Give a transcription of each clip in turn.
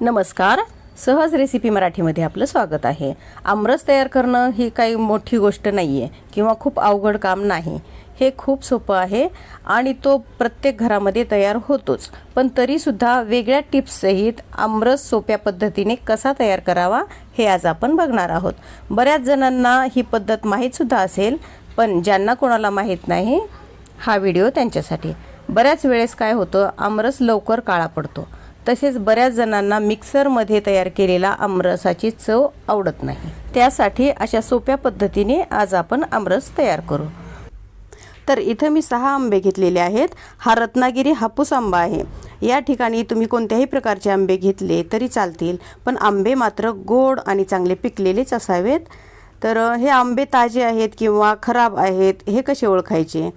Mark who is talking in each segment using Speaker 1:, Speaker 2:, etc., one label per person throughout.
Speaker 1: नमस्कार. सहज रेसिपी मराठीमध्ये आपलं स्वागत आहे. आमरस तयार करणं ही काही मोठी गोष्ट नाही आहे किंवा खूप अवघड काम नाही. हे खूप सोपं आहे आणि तो प्रत्येक घरामध्ये तयार होतोच. पण तरीसुद्धा वेगळ्या टिप्ससहित आमरस सोप्या पद्धतीने कसा तयार करावा हे आज आपण बघणार आहोत. बऱ्याच जणांना ही पद्धत माहीतसुद्धा असेल पण ज्यांना कोणाला माहीत नाही हा व्हिडिओ त्यांच्यासाठी. बऱ्याच वेळेस काय होतं आमरस लवकर काळा पडतो. तसेच बऱ्याच जणांना मिक्सरमध्ये तयार केलेला आमरसाची चव आवडत नाही. त्यासाठी अशा सोप्या पद्धतीने आज आपण आमरस तयार करू. तर इथं मी सहा आंबे घेतलेले आहेत. हा रत्नागिरी हापूस आंबा आहे. या ठिकाणी तुम्ही कोणत्याही प्रकारचे आंबे घेतले तरी चालतील पण आंबे मात्र गोड आणि चांगले पिकलेलेच असावेत. तर हे आंबे ताजे आहेत किंवा खराब आहेत हे कसे ओळखायचे?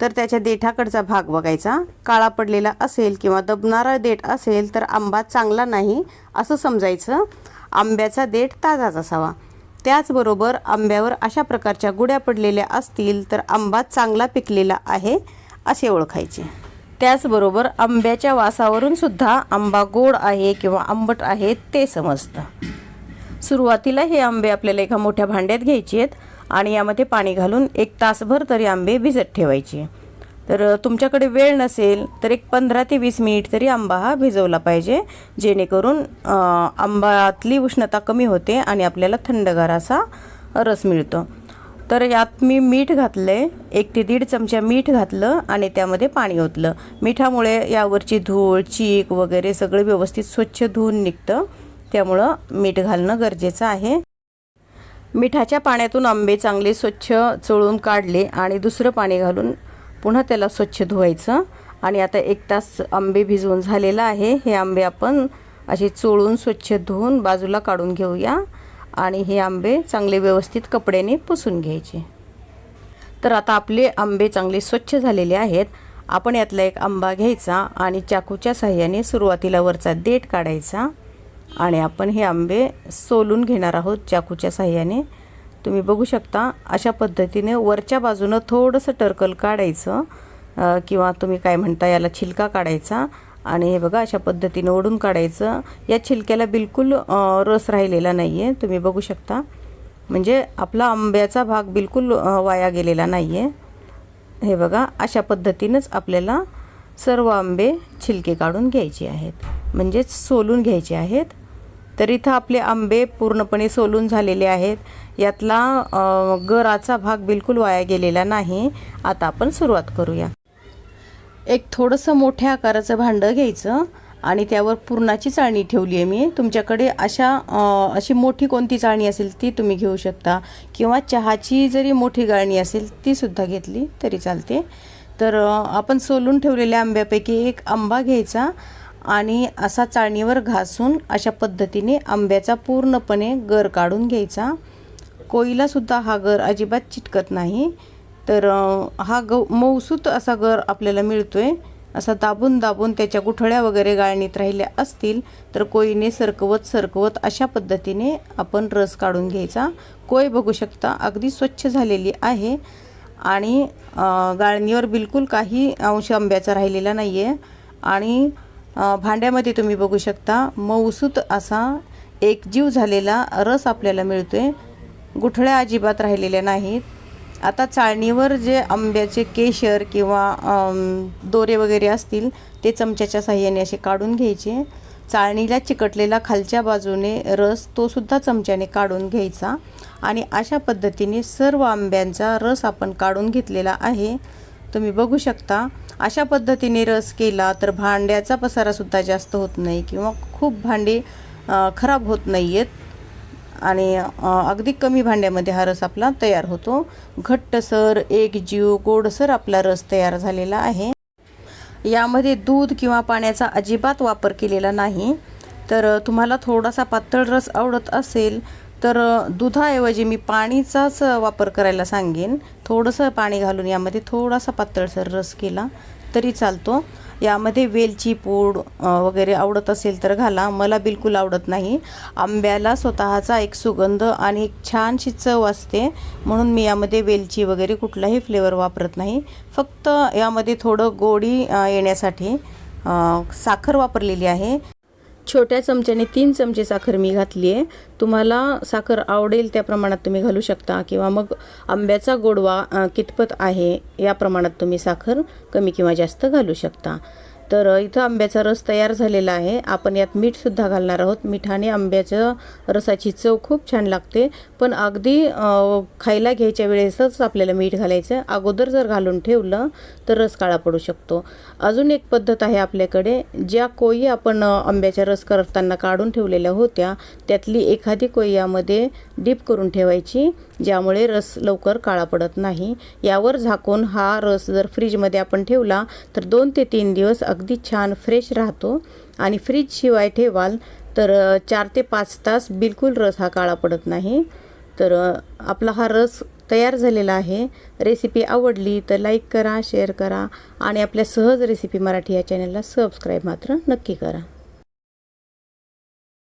Speaker 1: तर त्याच्या देठाकडचा भाग बघायचा. काळा पडलेला असेल किंवा दबणारा देठ असेल तर आंबा चांगला नाही असं समजायचं. आंब्याचा देठ ताजाच असावा. त्याचबरोबर आंब्यावर अशा प्रकारच्या गुड्या पडलेल्या असतील तर आंबा चांगला पिकलेला आहे असे ओळखायचे. त्याचबरोबर आंब्याच्या वासावरून सुद्धा आंबा गोड आहे किंवा आंबट आहे ते समजतं. सुरुवातीला हे आंबे आपल्याला एका मोठ्या भांड्यात घ्यायचे आहेत आणि यामध्ये पाणी घालून एक तासभर तरी आंबे भिजत ठेवायचे. तर तुमच्याकडे वेळ नसेल तर एक पंधरा ते वीस मिनिट तरी आंबा हा भिजवला पाहिजे जेणेकरून आंबातली उष्णता कमी होते आणि आपल्याला थंडगार असा रस मिळतो. तर यात मी मीठ घातलं आहे एक ते दीड चमचा मीठ घातलं आणि त्यामध्ये पाणी ओतलं. मिठामुळे यावरची धूळ चीक वगैरे सगळं व्यवस्थित स्वच्छ धुवून निघतं. त्यामुळं मीठ घालणं गरजेचं आहे. मिठाच्या पाण्यातून आंबे चांगले स्वच्छ चोळून काढले आणि दुसरं पाणी घालून पुन्हा त्याला स्वच्छ धुवायचं. आणि आता एक तास आंबे भिजवून झालेला आहे. हे आंबे आपण असे चोळून स्वच्छ धुवून बाजूला काढून घेऊया. आणि हे आंबे चांगले व्यवस्थित कपड्याने पुसून घ्यायचे. तर आता आपले आंबे चांगले स्वच्छ झालेले आहेत. आपण यातला एक आंबा घ्यायचा आणि चाकूच्या साह्याने सुरुवातीला वरचा देठ काढायचा. आणि आपण हे आंबे सोलून घेणार आहोत चाकूच्या साह्याने. तुम्ही बघू शकता अशा पद्धतीने वरच्या बाजूनं थोडंसं टर्कल काढायचं किंवा तुम्ही काय म्हणता याला छिलका काढायचा. आणि हे बघा अशा पद्धतीने ओढून काढायचं. या छिलक्याला बिलकुल रस राहिलेला नाही आहे तुम्ही बघू शकता. म्हणजे आपला आंब्याचा भाग बिलकुल वाया गेलेला नाही आहे हे बघा अशा पद्धतीनंच आपल्याला सर्व आंबे छिलके काढून घ्यायचे आहेत. म्हणजेच सोलून घ्यायचे आहेत. तर इथं आपले आंबे पूर्णपणे सोलून झालेले आहेत. यातला गराचा भाग बिलकुल वाया गेलेला नाही. आता आपण सुरुवात करूया. एक थोडंसं मोठ्या आकाराचं भांडं घ्यायचं आणि त्यावर पुरणाची चाळणी ठेवली आहे मी. तुमच्याकडे अशा अशी मोठी कोणती चाळणी असेल ती तुम्ही घेऊ शकता. किंवा चहाची जरी मोठी गाळणी असेल ती सुद्धा घेतली तरी चालते. तर आपण सोलून ठेवलेल्या आंब्यापैकी एक आंबा घ्यायचा आणि असा चाळणीवर घासून अशा पद्धतीने आंब्याचा पूर्णपणे गर काढून घ्यायचा. कोईलासुद्धा हा गर अजिबात चिटकत नाही. तर हा गौ मऊसूत असा गर आपल्याला मिळतो आहे असा दाबून दाबून त्याच्या गुठळ्या वगैरे गाळणीत राहिल्या असतील तर कोयीने सरकवत सरकवत अशा पद्धतीने आपण रस काढून घ्यायचा. कोय बघू शकता अगदी स्वच्छ झालेली आहे. आणि गाळणीवर बिलकुल काही अंश आंब्याचा राहिलेला नाही आहे आणि भांड्यामध्ये तुम्ही बघू शकता मऊसूत असा एकजीव झालेला रस आपल्याला मिळतो आहे गुठळ्या अजिबात राहिलेल्या नाहीत. आता चाळणीवर जे आंब्याचे केशर किंवा दोरे वगैरे असतील ते चमच्याच्या साह्याने असे काढून घ्यायचे. चाळणीला चिकटलेला खालच्या बाजूने रस तोसुद्धा चमच्याने काढून घ्यायचा. आणि अशा पद्धतीने सर्व आंब्यांचा रस आपण काढून घेतलेला आहे. तुम्ही बघू शकता. अशा पद्धतीने रस केला तर भांड्याचा पसारासुद्धा जास्त होत नाही किंवा खूप भांडे खराब होत नाही आहेत आणि अगदी कमी भांड्यामध्ये हा रस आपला तयार होतो. घट्टसर एकजीव गोडसर आपला रस तयार झालेला आहे. यामध्ये दूध किंवा पाण्याचा अजिबात वापर केलेला नाही. तर तुम्हाला थोडासा पातळ रस आवडत असेल तर दुधाऐवजी मी पाणीचाच वापर करायला सांगेन. थोडंसं पाणी घालून यामध्ये थोडासा पातळसर रस केला तरी चालतो. यामध्ये वेलची पूड वगैरे आवडत असेल तर घाला. मला बिलकुल आवडत नाही. आंब्याला स्वतःचा एक सुगंध आणि एक छानशी चव असते. म्हणून मी यामध्ये वेलची वगैरे कुठलाही फ्लेवर वापरत नाही. फक्त यामध्ये थोडं गोडी येण्यासाठी साखर वापरलेली आहे. छोट्या चमच्याने तीन चमचे साखर मी घातली आहे तुम्हाला साखर आवडेल त्या प्रमाणात तुम्ही घालू शकता किंवा मग आंब्याचा गोडवा कितपत आहे या प्रमाणात तुम्ही साखर कमी किंवा जास्त घालू शकता. तर इथं आंब्याचा रस तयार झालेला आहे. आपण यात मीठसुद्धा घालणार आहोत. मिठाने आंब्याच्या रसाची चव खूप छान लागते. पण अगदी खायला घ्यायच्या वेळेसच आपल्याला मीठ घालायचं अगोदर जर घालून ठेवलं तर रस काळा पडू शकतो. अजून एक पद्धत आहे आपल्याकडे. ज्या कोयी आपण आंब्याचा रस करताना काढून ठेवलेल्या होत्या त्यातली एखादी कोई यामध्ये डीप करून ठेवायची ज्यामुळे रस लवकर काळा पडत नाही. यावर झाकून हा रस जर फ्रीजमध्ये आपण ठेवला तर दोन ते तीन दिवस अगदी छान फ्रेश राहतो. आणि फ्रीजशिवाय ठेवाल तर चार ते पाच तास बिलकुल रस हा काळा पडत नाही. तर आपला हा रस तयार झालेला आहे. रेसिपी आवडली तर लाईक करा शेअर करा आणि आपल्या सहज रेसिपी मराठी या चॅनलला सबस्क्राईब मात्र नक्की करा.